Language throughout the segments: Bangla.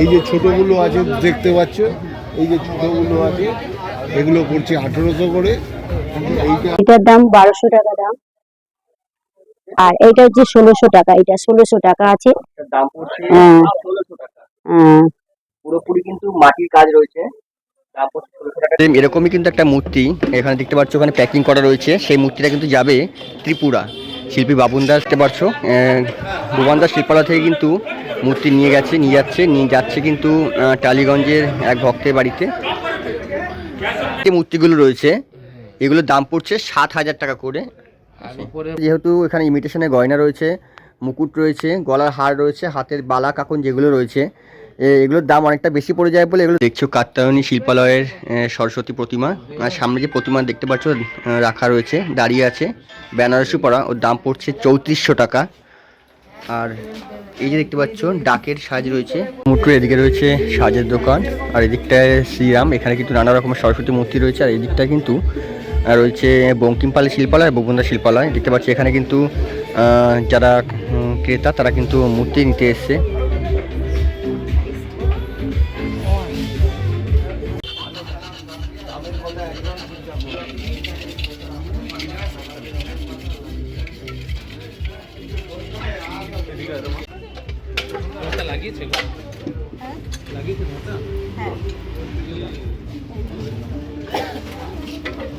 এই যে ছোটোগুলো আছে দেখতে পাচ্ছ? এই যে ছোটোগুলো আছে এগুলো পড়ছে আঠেরোশো করে। এটার দাম বারোশো টাকা দাম। আর এইটা হচ্ছে ষোলোশো টাকা এটা ষোলোশো টাকা আছে। দাম পড়ছে হ্যাঁ। ষোলোশো টাকা। আহ, পুরোপুরি কিন্তু মাটির কাজ রয়েছে। এরকমই কিন্তু একটা মূর্তি। এখানে দেখতে পাচ্ছ ওখানে প্যাকিং করা রয়েছে। সেই মূর্তিটা কিন্তু যাবে ত্রিপুরা। শিল্পী বাবুন দাস দেখতে পাচ্ছ ভুবন দাস শিল্পালয় থেকে কিন্তু মূর্তি নিয়ে গেছে নিয়ে যাচ্ছে নিয়ে যাচ্ছে কিন্তু টালিগঞ্জের এক ভক্তের বাড়িতে। যে মূর্তিগুলো রয়েছে এগুলোর দাম পড়ছে সাত হাজার টাকা করে। যেহেতু এখানে ইমিটেশনের গয়না রয়েছে মুকুট রয়েছে গলার হার রয়েছে হাতের বালা কাকন যেগুলো রয়েছে এগুলোর দাম অনেকটা বেশি পড়ে যায় বলে এগুলো দেখছ কাত্তায়নী শিল্পালয়ের সরস্বতী প্রতিমা। আর সামনে যে প্রতিমা দেখতে পাচ্ছ রাখা রয়েছে দাঁড়িয়ে আছে বেনারসি পড়া ওর দাম পড়ছে চৌত্রিশশো টাকা। আর এই যে দেখতে পাচ্ছ, ডাকের সাজ রয়েছে। মুটু এদিকে রয়েছে সাজের দোকান, আর এদিকটায় শ্রীরাম, এখানে কিন্তু নানা রকমের সরস্বতী মূর্তি রয়েছে, আর এদিকটা কিন্তু রয়েছে বঙ্কিমপালের শিল্পালয় ববুন্দা শিল্পালয়। দেখতে পাচ্ছি এখানে কিন্তু যারা ক্রেতা, তারা কিন্তু মূর্তি নিতে এসছে।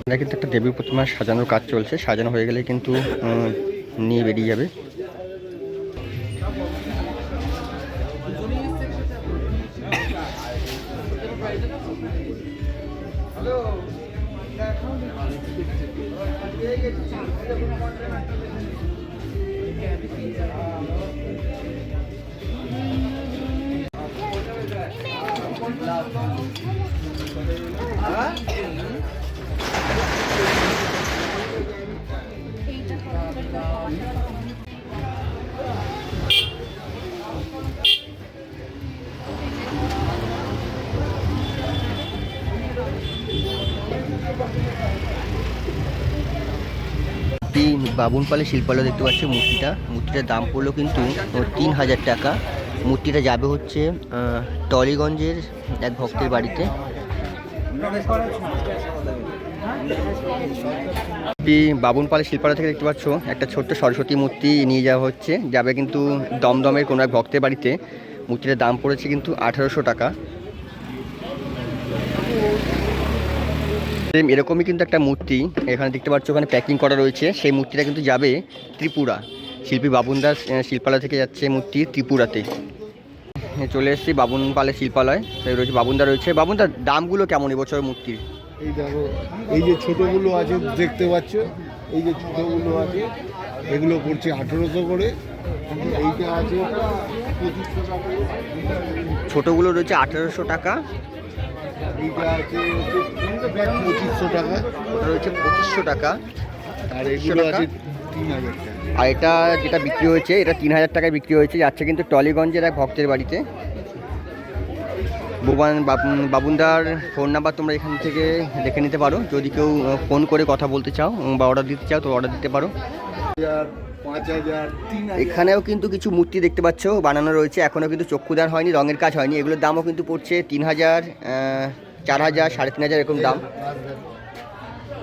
এটা কিন্তু একটা দেবী প্রতিমা সাজানোর কাজ চলছে। সাজানো হয়ে গেলে কিন্তু নিয়ে বেরিয়ে যাবে। বাবুন পালে শিল্পালয় দেখতে পাচ্ছি মূর্তিটা। মূর্তিটার দাম পড়ল কিন্তু তিন হাজার টাকা। মূর্তিটা যাবে হচ্ছে টলিগঞ্জের এক ভক্তের বাড়িতে। বাবুন পালে শিল্পালয় থেকে দেখতে পাচ্ছ, একটা ছোট্ট সরস্বতী মূর্তি নিয়ে যাওয়া হচ্ছে। যাবে কিন্তু দমদমের কোনো এক ভক্তের বাড়িতে। মূর্তিটার দাম পড়েছে কিন্তু আঠারোশো টাকা। এরকমই কিন্তু একটা মূর্তি, এখানে দেখতে পাচ্ছ, ওখানে প্যাকিং করা রয়েছে। সেই মূর্তিটা কিন্তু যাবে ত্রিপুরা। শিল্পী বাবুন দাস শিল্পালয় থেকে যাচ্ছে মূর্তি ত্রিপুরাতে। চলে এসেছি বাবুন পালের শিল্পালয় সেই রয়েছে বাবুনদা রয়েছে। বাবুনদার দামগুলো কেমন এবছর মূর্তির? এই দেখো এই যে ছোটোগুলো আছে দেখতে পাচ্ছ? এই যে ছোটোগুলো আছে এগুলো পড়ছে আঠেরোশো করে। এইটা আছে পঁচিশশো টাকা। ছোটোগুলো রয়েছে আঠেরোশো টাকা। এইটা আছে পঁচিশশো টাকা। ওটা রয়েছে পঁচিশশো টাকা। আর এগুলো? আছে আর এটা যেটা বিক্রি হয়েছে, এটা তিন হাজার টাকায় বিক্রি হয়েছে, যাচ্ছে কিন্তু টলিগঞ্জের এক ভক্তের বাড়িতে। ভুবন বাবুন- বাবুনদার ফোন নাম্বার তোমরা এখান থেকে দেখে নিতে পারো। যদি কেউ ফোন করে কথা বলতে চাও বা অর্ডার দিতে চাও, তো অর্ডার দিতে পারো। এখানেও কিন্তু কিছু মূর্তি দেখতে পাচ্ছ, বানানো রয়েছে। এখনও কিন্তু চক্ষুদার হয়নি, রঙের কাজ হয়নি। এগুলোর দামও কিন্তু পড়ছে তিন হাজার চার হাজার, সাড়ে তিন হাজার এরকম দাম।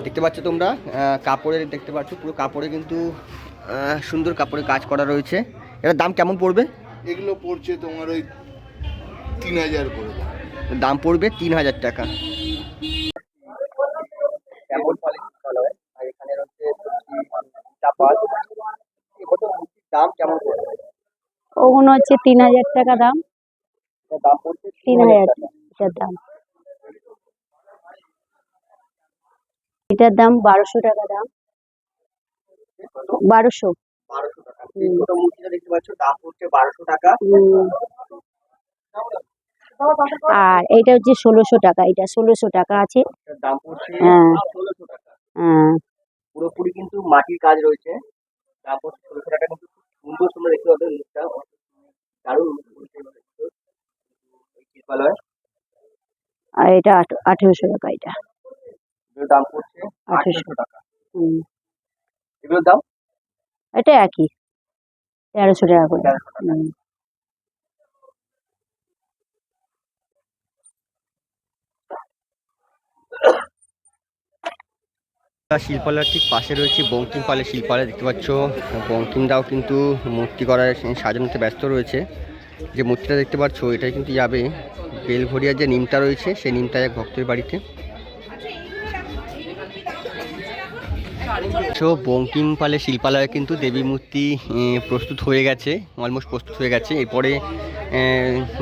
দেখতে পাচ্ছ তোমরা আহ, কাপড়ের দেখতে পাচ্ছ পুরো কাপড়ে কিন্তু আহ, সুন্দর কাপড়ের কাজ করা রয়েছে। এটার দাম কেমন পড়বে? এগুলো পড়ছে তোমার ওই তিন হাজার করে। দাম পড়বে তিন হাজার টাকা। দাম ওগুলো হচ্ছে তিন হাজার টাকা দাম। দাম তিন হাজার টাকা। দাম। এটার দাম বারোশো টাকা দাম। বারোশো। বারোশো টাকা। ছোট মূর্তিটা দেখতে পাচ্ছ দাম পড়ছে বারোশো টাকা। আর এইটা হচ্ছে ষোলোশো টাকা এটা ষোলোশো টাকা আছে। দাম পড়ছে হ্যাঁ। ষোলোশো টাকা। আহ, পুরোপুরি কিন্তু মাটির কাজ রয়েছে। দাম পড়ছে ষোলোশো টাকা কিন্তু খুব সুন্দর সুন্দর দেখতে পাবে মুখটা দারুণ আর এটা আঠ- আঠেরোশো টাকা এটা। এটা একই। তেরোশো টাকা করে। শিল্পালয়ের ঠিক পাশে রয়েছে বঙ্কিম পালের শিল্পালয় দেখতে পাচ্ছ। বঙ্কিমদাও কিন্তু মূর্তি করার সাজানোতে ব্যস্ত রয়েছে। যে মূর্তিটা দেখতে পাচ্ছ এটাই কিন্তু যাবে বেলঘড়িয়ার যে নিমটা রয়েছে সেই নিমটা এক ভক্তের বাড়িতে। সো বঙ্কিম পালের শিল্পালয়ে কিন্তু দেবী মূর্তি প্রস্তুত হয়ে গেছে অলমোস্ট প্রস্তুত হয়ে গেছে। এরপরে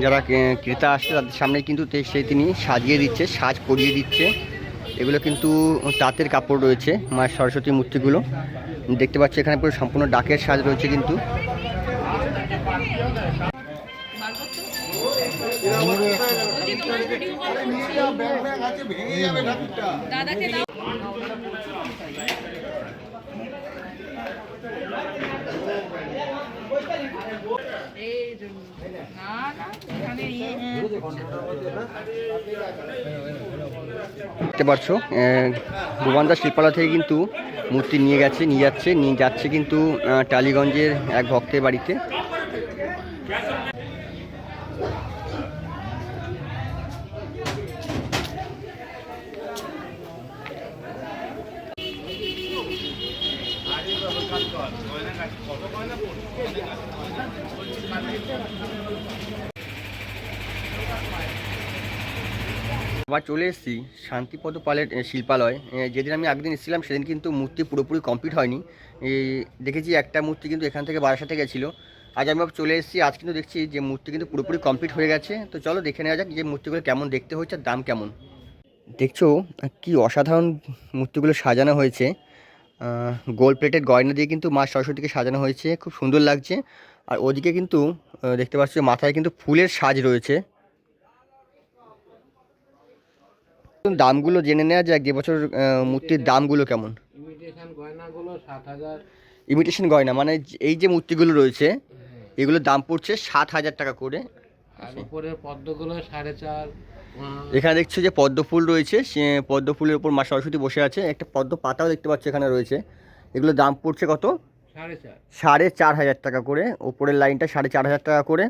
যারা ক্রেতা আসছে, তাদের সামনে কিন্তু সে তিনি সাজিয়ে দিচ্ছে, সাজ পরিয়ে দিচ্ছে। এগুলো কিন্তু তাঁতের কাপড় রয়েছে, মা সরস্বতী মূর্তিগুলো। দেখতে পাচ্ছি, এখানে পুরো সম্পূর্ণ ডাকের সাজ রয়েছে কিন্তু। এই জন্য। দেখতে পাচ্ছ ভুবনদাস শিল্পালা থেকে কিন্তু মূর্তি নিয়ে গেছে, নিয়ে যাচ্ছে নিয়ে যাচ্ছে কিন্তু টালিগঞ্জের এক ভক্তের বাড়িতে। আবার চলে এসেছি শান্তিপদ পালের শিল্পালয়। যেদিন আমি একদিন এসেছিলাম, সেদিন কিন্তু মূর্তি পুরোপুরি কমপ্লিট হয়নি। দেখেছি একটা মূর্তি কিন্তু এখান থেকে বারাসাতে গেছিল। আজ আমি চলে এসেছি, আজ কিন্তু দেখছি যে মূর্তি কিন্তু পুরোপুরি কমপ্লিট হয়ে গেছে। তো চলো দেখে নেওয়া যাক যে মূর্তিগুলো কেমন দেখতে হয়েছে আর দাম কেমন। দেখছ, কি অসাধারণ মূর্তিগুলো সাজানো হয়েছে। গোল্ড প্লেটেড গয়না দিয়ে কিন্তু মা সরস্বতীকে সাজানো হয়েছে, খুব সুন্দর লাগছে। আর ওদিকে কিন্তু দেখতে পাচ্ছ মাথায় কিন্তু ফুলের সাজ রয়েছে। দামগুলো জেনে নেওয়া যাক যে বছর মূর্তির দামগুলো কেমন? ইমিটেশন গয়নাগুলো সাত হাজার। ইমিটেশন গয়না মানে এই যে মূর্তিগুলো রয়েছে এগুলোর দাম পড়ছে সাত হাজার টাকা করে। আর উপরের পদ্মগুলো সাড়ে চার এখানে দেখছ যে পদ্ম ফুল রয়েছে সে পদ্ম ফুলের উপর মা সরস্বতী বসে আছে একটা পদ্ম পাতাও দেখতে পাচ্ছ এখানে রয়েছে। এগুলোর দাম পড়ছে কত? সাড়ে চার। হাজার টাকা করে ওপরের লাইনটা সাড়ে চার হাজার টাকা করে।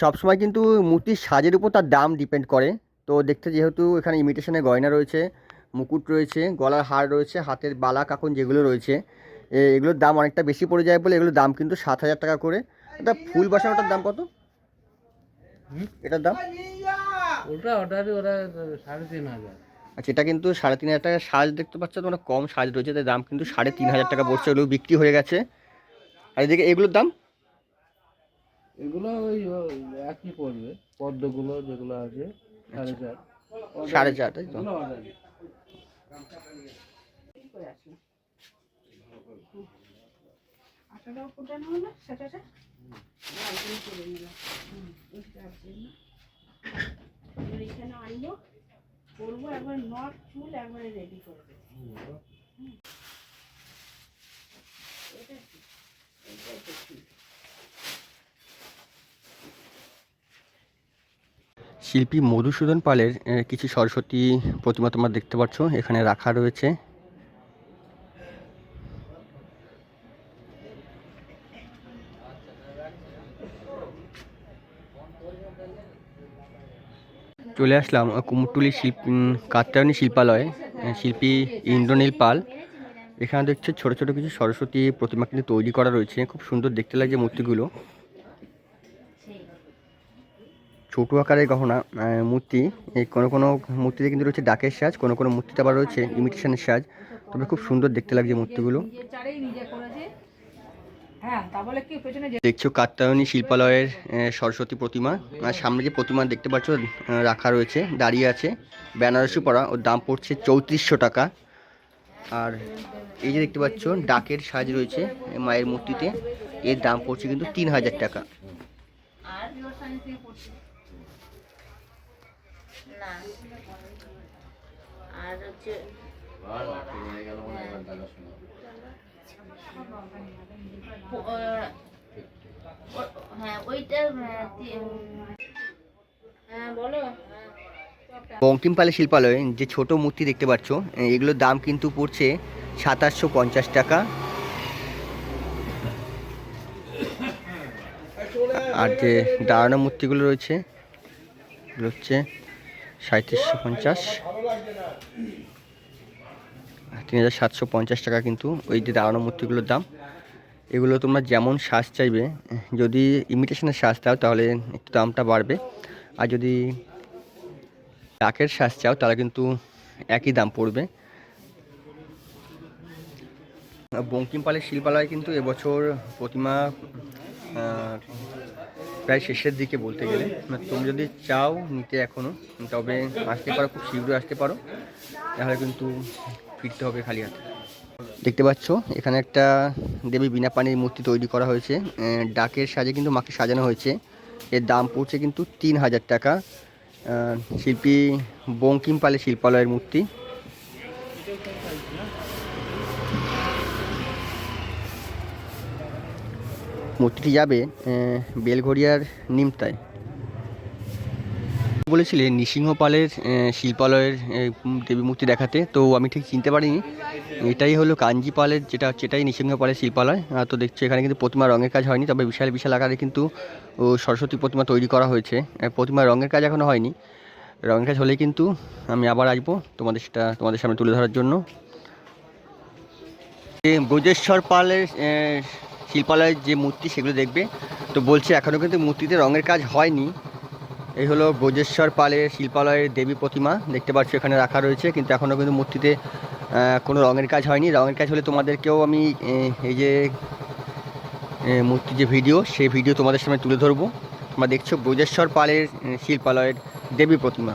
সবসময় কিন্তু মূর্তির সাজের উপর তার দাম ডিপেন্ড করে। তো দেখতে যেহেতু এখানে ইমিটেশনের গয়না রয়েছে মুকুট রয়েছে গলার হার রয়েছে হাতের বালা কাকন যেগুলো রয়েছে এগুলোর দাম অনেকটা বেশি পড়ে যায় বলে এগুলোর দাম কিন্তু সাত হাজার টাকা করে। এটা ফুল বাসানোটার দাম কত? এটার দাম? ওটা ওরা সাড়ে তিন হাজার। আচ্ছা এটা কিন্তু সাড়ে তিন হাজার টাকা সাজ দেখতে পাচ্ছ তোমরা কম সাজ রয়েছে তাই দাম কিন্তু সাড়ে তিন হাজার টাকা পড়ছে ওগুলো বিক্রি হয়ে গেছে। আর এদিকে এগুলোর দাম? এগুলো ওই একই পড়বে পদ্মগুলো যেগুলো আছে। সাড়ে চার সাড়ে চার তাই তো এখানে আনব করব একবার নট চুল একবারে রেডি করে দেবো হুম। এটা কি? এটাই তো ঠিক। শিল্পী মধুসূদন পালের কিছু সরস্বতী প্রতিমা তোমরা দেখতে পাচ্ছ এখানে রাখা রয়েছে। চলে আসলাম কুমোরটুলি শিল্পী উম, কাত্যায়নী শিল্পালয়ে শিল্পী ইন্দ্রনীল পাল। এখানে দেখছে ছোট ছোট কিছু সরস্বতী প্রতিমা কিন্তু তৈরি করা রয়েছে খুব সুন্দর দেখতে লাগছে মূর্তিগুলো। ছোটো আকারের গহনা মূর্তি। এই কোনো কোনো মূর্তিতে কিন্তু রয়েছে ডাকের সাজ কোনো কোনো মূর্তিতে আবার রয়েছে ইমিটেশনের সাজ। তবে খুব সুন্দর দেখতে লাগছে মূর্তিগুলো। হ্যাঁ দেখছ কাত্যায়নী শিল্পালয়ের সরস্বতী প্রতিমা। আর সামনে যে প্রতিমা দেখতে পাচ্ছ রাখা রয়েছে দাঁড়িয়ে আছে। বেনারসি পরা ওর দাম পড়ছে চৌত্রিশশো টাকা। আর এই যে দেখতে পাচ্ছ ডাকের সাজ রয়েছে মায়ের মূর্তিতে। এর দাম পড়ছে কিন্তু তিন হাজার টাকা। না। আর হচ্ছে হ্যাঁ ওইটা হ্যাঁ বলো। হ্যাঁ। বঙ্কিমপালে শিল্পালয়ে যে ছোট মূর্তি দেখতে পাচ্ছ এগুলোর দাম কিন্তু পড়ছে সাতাশশো পঞ্চাশ টাকা। আর যে দাঁড়ানো মূর্তিগুলো রয়েছে হচ্ছে সাঁত্রিশশো পঞ্চাশ। তিন হাজার সাতশো পঞ্চাশ টাকা কিন্তু ওই যে দাঁড়ানো মূর্তিগুলোর দাম। এগুলো তোমরা যেমন সাজ চাইবে, যদি ইমিটেশনের সাজ চাও তাহলে একটু দামটা বাড়বে। আর যদি ডাকের সাজ চাও তাহলে কিন্তু একই দাম পড়বে। বঙ্কিমপালের শিল্পালয় কিন্তু এবছর প্রতিমা প্রায় শেষের দিকে বলতে গেলে। তুমি যদি চাও নিতে এখনও তবে আসতে পারো, খুব শীঘ্রই আসতে পারো। তাহলে কিন্তু ফিরতে হবে খালি হাতে দেখতে পাচ্ছ, এখানে একটা দেবী বিনা পানির মূর্তি তৈরি করা হয়েছে। ডাকের সাজে কিন্তু মাকে সাজানো হয়েছে। এর দাম পড়ছে কিন্তু তিন হাজার টাকা। শিল্পী বঙ্কিম পালের শিল্পালয়ের মূর্তি। মূর্তিটি যাবে আহ, বেলঘড়িয়ার নিমতায়। বলেছিলে নৃসিংহপালের শিল্পালয়ের দেবী মূর্তি দেখাতে তো আমি ঠিক চিনতে পারিনি। এটাই হলো কাঞ্জিপালের যেটা হচ্ছে এটাই নৃসিংহপালের শিল্পালয়। তো দেখছি এখানে কিন্তু প্রতিমা রঙের কাজ হয়নি তবে বিশাল বিশাল আকারে কিন্তু ও সরস্বতী প্রতিমা তৈরি করা হয়েছে। প্রতিমা রঙের কাজ এখনও হয়নি। রঙের কাজ হলেই কিন্তু আমি আবার আসব তোমাদের সেটা তোমাদের সামনে তুলে ধরার জন্য। ব্রজেশ্বর পালের শিল্পালয়ের যে মূর্তি সেগুলো দেখবে। তো বলছে এখনও কিন্তু মূর্তিতে রঙের কাজ হয়নি। এই হলো ব্রজেশ্বর পালের শিল্পালয়ের দেবী প্রতিমা দেখতে পাচ্ছ এখানে রাখা রয়েছে কিন্তু এখনও কিন্তু মূর্তিতে কোনো রঙের কাজ হয়নি। রঙের কাজ হলে তোমাদেরকেও আমি এই যে আহ, মূর্তির যে ভিডিও সেই ভিডিও তোমাদের সামনে তুলে ধরবো। তোমরা দেখছ ব্রজেশ্বর পালের শিল্পালয়ের দেবী প্রতিমা।